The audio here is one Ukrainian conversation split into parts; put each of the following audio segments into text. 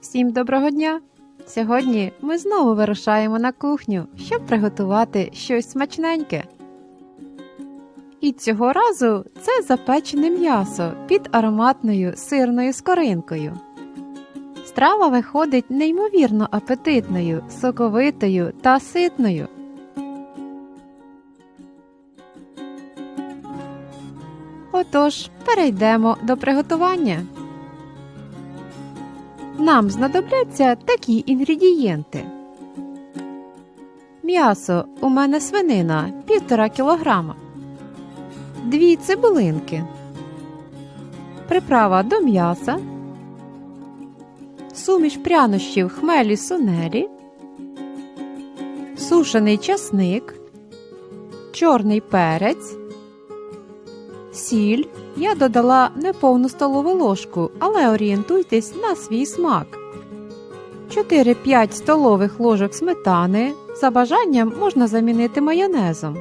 Всім доброго дня! Сьогодні ми знову вирушаємо на кухню, щоб приготувати щось смачненьке. І цього разу це запечене м'ясо під ароматною сирною скоринкою. Страва виходить неймовірно апетитною, соковитою та ситною. Отож, перейдемо до приготування. Нам знадобляться такі інгредієнти. М'ясо у мене свинина 1,5 кг. Дві цибулинки. Приправа до м'яса. Суміш прянощів хмелі сунелі. Сушений часник. Чорний перець. Сіль я додала неповну столову ложку, але орієнтуйтесь на свій смак. 4-5 столових ложок сметани. За бажанням можна замінити майонезом.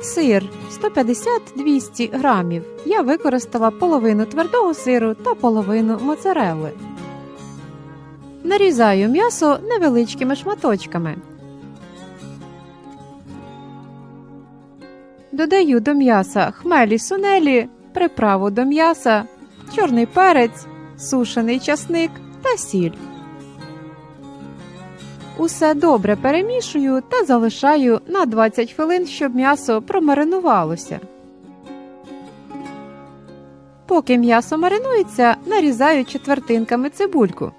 Сир 150-200 грамів. Я використала половину твердого сиру та половину моцарелли. Нарізаю м'ясо невеличкими шматочками. Додаю до м'яса хмелі сунелі, приправу до м'яса, чорний перець, сушений часник та сіль. Усе добре перемішую та залишаю на 20 хвилин, щоб м'ясо промаринувалося. Поки м'ясо маринується, нарізаю четвертинками цибульку.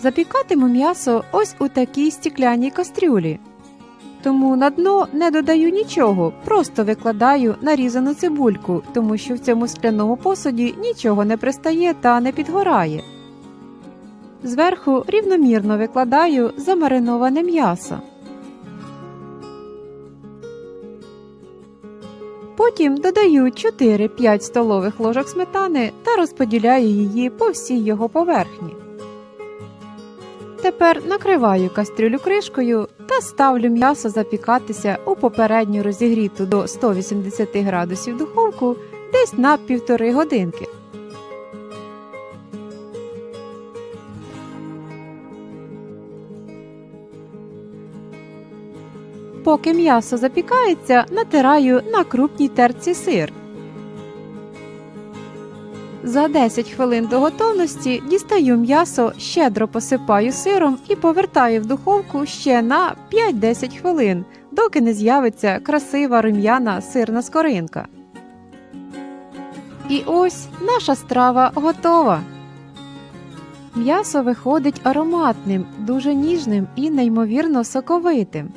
Запікатиму м'ясо ось у такій стікляній кастрюлі. Тому на дно не додаю нічого, просто викладаю нарізану цибульку, тому що в цьому скляному посуді нічого не пристає та не підгорає. Зверху рівномірно викладаю замариноване м'ясо. Потім додаю 4-5 столових ложок сметани та розподіляю її по всій його поверхні. Тепер накриваю кастрюлю кришкою та ставлю м'ясо запікатися у попередньо розігріту до 180 градусів духовку десь на півтори годинки. Поки м'ясо запікається, натираю на крупній терці сир. За 10 хвилин до готовності дістаю м'ясо, щедро посипаю сиром і повертаю в духовку ще на 5-10 хвилин, доки не з'явиться красива рум'яна сирна скоринка. І ось наша страва готова. М'ясо виходить ароматним, дуже ніжним і неймовірно соковитим.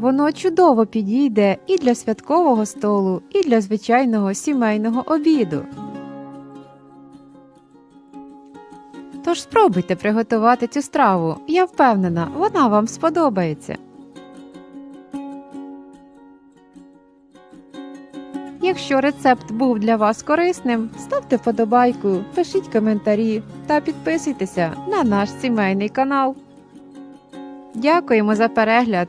Воно чудово підійде і для святкового столу, і для звичайного сімейного обіду. Тож спробуйте приготувати цю страву. Я впевнена, вона вам сподобається. Якщо рецепт був для вас корисним, ставте вподобайку, пишіть коментарі та підписуйтеся на наш сімейний канал. Дякуємо за перегляд